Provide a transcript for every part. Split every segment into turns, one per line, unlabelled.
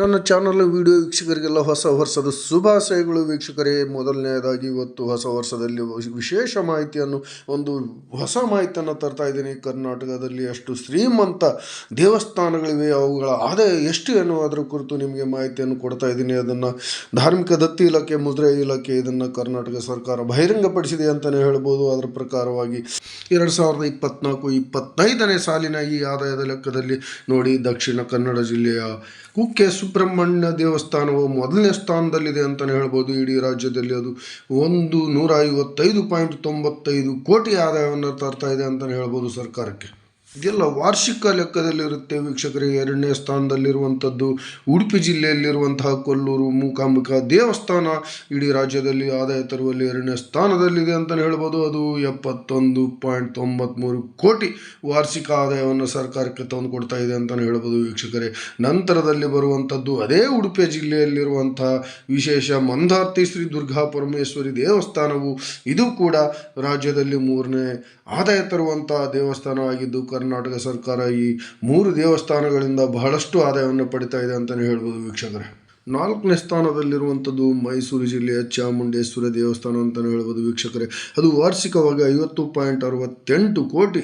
ನನ್ನ channel video ವೀಕ್ಷಕರಿಗೆಲ್ಲ ಹೊಸ ವರ್ಷದ ಶುಭಾಶಯಗಳು ವೀಕ್ಷಕರೇ. ಮೊದಲನೆಯದಾಗಿ ಇವತ್ತು ಹೊಸ ವರ್ಷದಲ್ಲಿ ವಿಶೇಷ ಮಾಹಿತಿಯನ್ನು, ಒಂದು ಹೊಸ ಮಾಹಿತಿಯನ್ನು ತರ್ತಾ ಇದ್ದೀನಿ. ಕರ್ನಾಟಕದಲ್ಲಿ ಅಷ್ಟು ಶ್ರೀಮಂತ ದೇವಸ್ಥಾನಗಳಿವೆ. ಅವುಗಳ ಆದಾಯ ಎಷ್ಟು ಎನ್ನುವುದರ ಕುರಿತು ನಿಮಗೆ ಮಾಹಿತಿಯನ್ನು ಕೊಡ್ತಾ ಇದ್ದೀನಿ. ಅದನ್ನು ಧಾರ್ಮಿಕ ದತ್ತಿ ಇಲಾಖೆ, ಮುದ್ರೆ ಇಲಾಖೆ ಇದನ್ನು ಕರ್ನಾಟಕ ಸರ್ಕಾರ ಬಹಿರಂಗಪಡಿಸಿದೆ ಅಂತಲೇ ಹೇಳ್ಬೋದು. ಅದರ ಪ್ರಕಾರವಾಗಿ ಎರಡು ಸಾವಿರದ ಇಪ್ಪತ್ನಾಲ್ಕು, ಇಪ್ಪತ್ತೈದನೇ ಸಾಲಿನ ಈ ಆದಾಯದ ಲೆಕ್ಕದಲ್ಲಿ ನೋಡಿ, ದಕ್ಷಿಣ ಕನ್ನಡ ಜಿಲ್ಲೆಯ ಕುಕ್ಕೆ ಸುಬ್ರಹ್ಮಣ್ಯ ದೇವಸ್ಥಾನವು ಮೊದಲನೇ ಸ್ಥಾನದಲ್ಲಿದೆ ಅಂತಲೇ ಹೇಳ್ಬೋದು ಇಡೀ ರಾಜ್ಯದಲ್ಲಿ. ಅದು ಒಂದು ನೂರ ಐವತ್ತೈದು ಪಾಯಿಂಟ್ ತೊಂಬತ್ತೈದು ಕೋಟಿ ಆದಾಯವನ್ನು ತರ್ತಾ ಇದೆ ಅಂತಲೇ ಹೇಳ್ಬೋದು ಸರ್ಕಾರಕ್ಕೆ. ಇದೆಲ್ಲ ವಾರ್ಷಿಕ ಲೆಕ್ಕದಲ್ಲಿರುತ್ತೆ ವೀಕ್ಷಕರಿಗೆ ಎರಡನೇ ಸ್ಥಾನದಲ್ಲಿರುವಂಥದ್ದು ಉಡುಪಿ ಜಿಲ್ಲೆಯಲ್ಲಿರುವಂತಹ ಕೊಲ್ಲೂರು, ಮೂಕಾಂಬಿಕಾ ದೇವಸ್ಥಾನ ಇಡೀ ರಾಜ್ಯದಲ್ಲಿ ಆದಾಯ ತರುವಲ್ಲಿ ಎರಡನೇ ಸ್ಥಾನದಲ್ಲಿದೆ ಅಂತಲೇ ಹೇಳ್ಬೋದು. ಅದು ಎಪ್ಪತ್ತೊಂದು ಪಾಯಿಂಟ್ ತೊಂಬತ್ತ್ಮೂರು ಕೋಟಿ ವಾರ್ಷಿಕ ಆದಾಯವನ್ನು ಸರ್ಕಾರಕ್ಕೆ ತಂದು ಕೊಡ್ತಾ ಇದೆ ಅಂತಲೇ ಹೇಳ್ಬೋದು ವೀಕ್ಷಕರೇ. ನಂತರದಲ್ಲಿ ಬರುವಂಥದ್ದು ಅದೇ ಉಡುಪಿ ಜಿಲ್ಲೆಯಲ್ಲಿರುವಂತಹ ವಿಶೇಷ ಮಂದಾರ್ತಿ ಶ್ರೀ ದುರ್ಗಾ ಪರಮೇಶ್ವರಿ ದೇವಸ್ಥಾನವು. ಇದು ಕೂಡ ರಾಜ್ಯದಲ್ಲಿ ಮೂರನೇ ಆದಾಯ ತರುವಂತಹ ದೇವಸ್ಥಾನವಾಗಿದ್ದು, ಕರ್ನಾಟಕ ಸರ್ಕಾರ ಈ ಮೂರು ದೇವಸ್ಥಾನಗಳಿಂದ ಬಹಳಷ್ಟು ಆದಾಯವನ್ನು ಪಡಿತಾ ಇದೆ ಅಂತಲೇ ಹೇಳ್ಬೋದು ವೀಕ್ಷಕರೇ. ನಾಲ್ಕನೇ ಸ್ಥಾನದಲ್ಲಿರುವಂಥದ್ದು ಮೈಸೂರು ಜಿಲ್ಲೆಯ ಚಾಮುಂಡೇಶ್ವರಿ ದೇವಸ್ಥಾನ ಅಂತಲೇ ಹೇಳ್ಬೋದು ವೀಕ್ಷಕರೇ. ಅದು ವಾರ್ಷಿಕವಾಗಿ ಐವತ್ತು ಪಾಯಿಂಟ್ ಅರವತ್ತೆಂಟು ಕೋಟಿ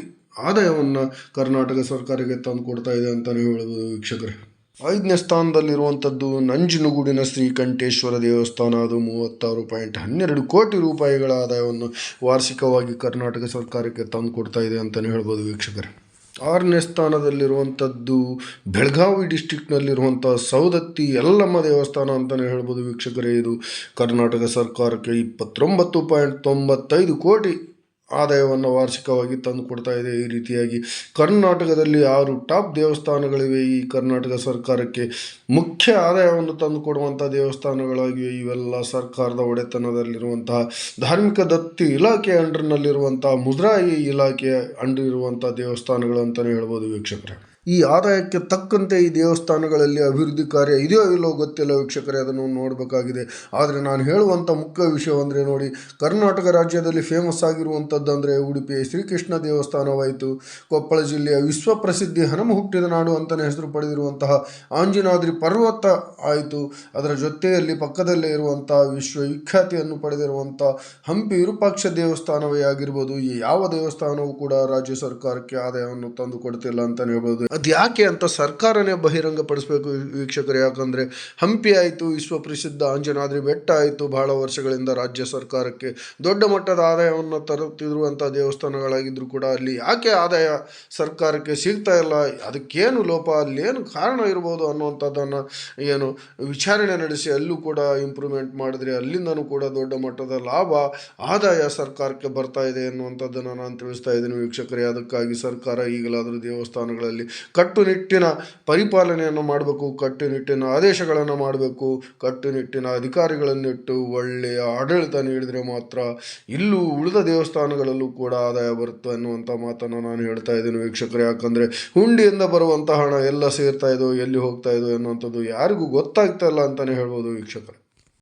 ಆದಾಯವನ್ನು ಕರ್ನಾಟಕ ಸರ್ಕಾರಕ್ಕೆ ತಂದು ಕೊಡ್ತಾ ಇದೆ ಅಂತಲೇ ಹೇಳ್ಬೋದು ವೀಕ್ಷಕರೇ. ಐದನೇ ಸ್ಥಾನದಲ್ಲಿರುವಂಥದ್ದು ನಂಜನಗೂಡಿನ ಶ್ರೀಕಂಠೇಶ್ವರ ದೇವಸ್ಥಾನ, ಅದು ಮೂವತ್ತಾರು ಪಾಯಿಂಟ್ ಹನ್ನೆರಡು ಕೋಟಿ ರೂಪಾಯಿಗಳ ಆದಾಯವನ್ನು ವಾರ್ಷಿಕವಾಗಿ ಕರ್ನಾಟಕ ಸರ್ಕಾರಕ್ಕೆ ತಂದು ಕೊಡ್ತಾ ಇದೆ ಅಂತಲೇ ಹೇಳ್ಬೋದು ವೀಕ್ಷಕರೇ. ಆರನೇ ಸ್ಥಾನದಲ್ಲಿರುವಂಥದ್ದು ಬೆಳಗಾವಿ ಡಿಸ್ಟಿಕ್ನಲ್ಲಿರುವಂಥ ಸೌದತ್ತಿ ಯಲ್ಲಮ್ಮ ದೇವಸ್ಥಾನ ಅಂತಲೇ ಹೇಳ್ಬೋದು ವೀಕ್ಷಕರೇ. ಇದು ಕರ್ನಾಟಕ ಸರ್ಕಾರಕ್ಕೆ ಇಪ್ಪತ್ತೊಂಬತ್ತು ಪಾಯಿಂಟ್ ತೊಂಬತ್ತೈದು ಕೋಟಿ ಆದಾಯವನ್ನು ವಾರ್ಷಿಕವಾಗಿ ತಂದು ಕೊಡ್ತಾ ಇದೆ. ಈ ರೀತಿಯಾಗಿ ಕರ್ನಾಟಕದಲ್ಲಿ ಆರು ಟಾಪ್ ದೇವಸ್ಥಾನಗಳಿವೆ. ಈ ಕರ್ನಾಟಕ ಸರ್ಕಾರಕ್ಕೆ ಮುಖ್ಯ ಆದಾಯವನ್ನು ತಂದು ಕೊಡುವಂಥ ದೇವಸ್ಥಾನಗಳಾಗಿವೆ. ಇವೆಲ್ಲ ಸರ್ಕಾರದ ಒಡೆತನದಲ್ಲಿರುವಂತಹ ಧಾರ್ಮಿಕ ದತ್ತಿ ಇಲಾಖೆ ಅಂಡರ್ನಲ್ಲಿರುವಂತಹ ಮುದ್ರಾಯಿ ಇಲಾಖೆಯ ಅಂಡರ್ ಇರುವಂಥ ದೇವಸ್ಥಾನಗಳು ಅಂತಲೇ ಹೇಳ್ಬೋದು ವೀಕ್ಷಕರೇ. ಈ ಆದಾಯಕ್ಕೆ ತಕ್ಕಂತೆ ಈ ದೇವಸ್ಥಾನಗಳಲ್ಲಿ ಅಭಿವೃದ್ಧಿ ಕಾರ್ಯ ಇದೆಯೋ ಇಲ್ಲೋ ಗೊತ್ತಿಲ್ಲ ವೀಕ್ಷಕರೇ, ಅದನ್ನು ನೋಡಬೇಕಾಗಿದೆ. ಆದರೆ ನಾನು ಹೇಳುವಂಥ ಮುಖ್ಯ ವಿಷಯವಂದರೆ ನೋಡಿ, ಕರ್ನಾಟಕ ರಾಜ್ಯದಲ್ಲಿ ಫೇಮಸ್ ಆಗಿರುವಂಥದ್ದು ಅಂದರೆ ಉಡುಪಿ ಶ್ರೀಕೃಷ್ಣ ದೇವಸ್ಥಾನವಾಯಿತು. ಕೊಪ್ಪಳ ಜಿಲ್ಲೆಯ ವಿಶ್ವಪ್ರಸಿದ್ಧಿ ಹನುಮ ಹುಟ್ಟಿದ ನಾಡು ಅಂತಲೇ ಹೆಸರು ಪಡೆದಿರುವಂತಹ ಆಂಜನಾದ್ರಿ ಪರ್ವತ ಆಯಿತು. ಅದರ ಜೊತೆಯಲ್ಲಿ ಪಕ್ಕದಲ್ಲೇ ಇರುವಂಥ ವಿಶ್ವವಿಖ್ಯಾತಿಯನ್ನು ಪಡೆದಿರುವಂಥ ಹಂಪಿ ವಿರೂಪಾಕ್ಷ ದೇವಸ್ಥಾನವೇ ಆಗಿರ್ಬೋದು. ಈ ಯಾವ ದೇವಸ್ಥಾನವೂ ಕೂಡ ರಾಜ್ಯ ಸರ್ಕಾರಕ್ಕೆ ಆದಾಯವನ್ನು ತಂದು ಕೊಡ್ತಿಲ್ಲ ಅಂತಲೇ ಹೇಳ್ಬೋದು. ಅದು ಯಾಕೆ ಅಂತ ಸರ್ಕಾರನೇ ಬಹಿರಂಗಪಡಿಸಬೇಕು ವೀಕ್ಷಕರು? ಯಾಕಂದರೆ ಹಂಪಿ ಆಯಿತು, ವಿಶ್ವ ಪ್ರಸಿದ್ಧ ಅಂಜನಾದ್ರಿ ಬೆಟ್ಟ ಆಯಿತು ಬಹಳ ವರ್ಷಗಳಿಂದ ರಾಜ್ಯ ಸರ್ಕಾರಕ್ಕೆ. ದೊಡ್ಡ ಮಟ್ಟದ ಆದಾಯವನ್ನು ತರುತ್ತಿರುವಂಥ ದೇವಸ್ಥಾನಗಳಾಗಿದ್ದರೂ ಕೂಡ ಅಲ್ಲಿ ಯಾಕೆ ಆದಾಯ ಸರ್ಕಾರಕ್ಕೆ ಸಿಗ್ತಾ ಇಲ್ಲ? ಅದಕ್ಕೇನು ಲೋಪ? ಅಲ್ಲೇನು ಕಾರಣ ಇರ್ಬೋದು ಅನ್ನುವಂಥದ್ದನ್ನು ಏನು ವಿಚಾರಣೆ ನಡೆಸಿ ಅಲ್ಲೂ ಕೂಡ ಇಂಪ್ರೂವ್ಮೆಂಟ್ ಮಾಡಿದ್ರೆ ಅಲ್ಲಿಂದನೂ ಕೂಡ ದೊಡ್ಡ ಮಟ್ಟದ ಲಾಭ, ಆದಾಯ ಸರ್ಕಾರಕ್ಕೆ ಬರ್ತಾ ಇದೆ ಎನ್ನುವಂಥದ್ದನ್ನು ನಾನು ತಿಳಿಸ್ತಾ ಇದ್ದೀನಿ ವೀಕ್ಷಕರೇ. ಅದಕ್ಕಾಗಿ ಸರ್ಕಾರ ಈಗಲಾದರೂ ದೇವಸ್ಥಾನಗಳಲ್ಲಿ ಕಟ್ಟುನಿಟ್ಟಿನ ಪರಿಪಾಲನೆಯನ್ನು ಮಾಡಬೇಕು, ಕಟ್ಟುನಿಟ್ಟಿನ ಆದೇಶಗಳನ್ನು ಮಾಡಬೇಕು, ಕಟ್ಟುನಿಟ್ಟಿನ ಅಧಿಕಾರಿಗಳನ್ನಿಟ್ಟು ಒಳ್ಳೆಯ ಆಡಳಿತ ನೀಡಿದರೆ ಮಾತ್ರ ಇಲ್ಲೂ ಉಳಿದ ದೇವಸ್ಥಾನಗಳಲ್ಲೂ ಕೂಡ ಆದಾಯ ಬರುತ್ತೆ ಅನ್ನುವಂಥ ಮಾತನ್ನು ನಾನು ಹೇಳ್ತಾ ಇದ್ದೀನಿ ವೀಕ್ಷಕರು. ಯಾಕಂದರೆ ಹುಂಡಿಯಿಂದ ಬರುವಂಥ ಹಣ ಎಲ್ಲ ಸೇರ್ತಾ ಇದೋ ಎಲ್ಲಿ ಹೋಗ್ತಾ ಇದೋ ಎನ್ನುವಂಥದ್ದು ಯಾರಿಗೂ ಗೊತ್ತಾಗ್ತಾ ಇಲ್ಲ ಅಂತಲೇ ಹೇಳ್ಬೋದು ವೀಕ್ಷಕರೇ.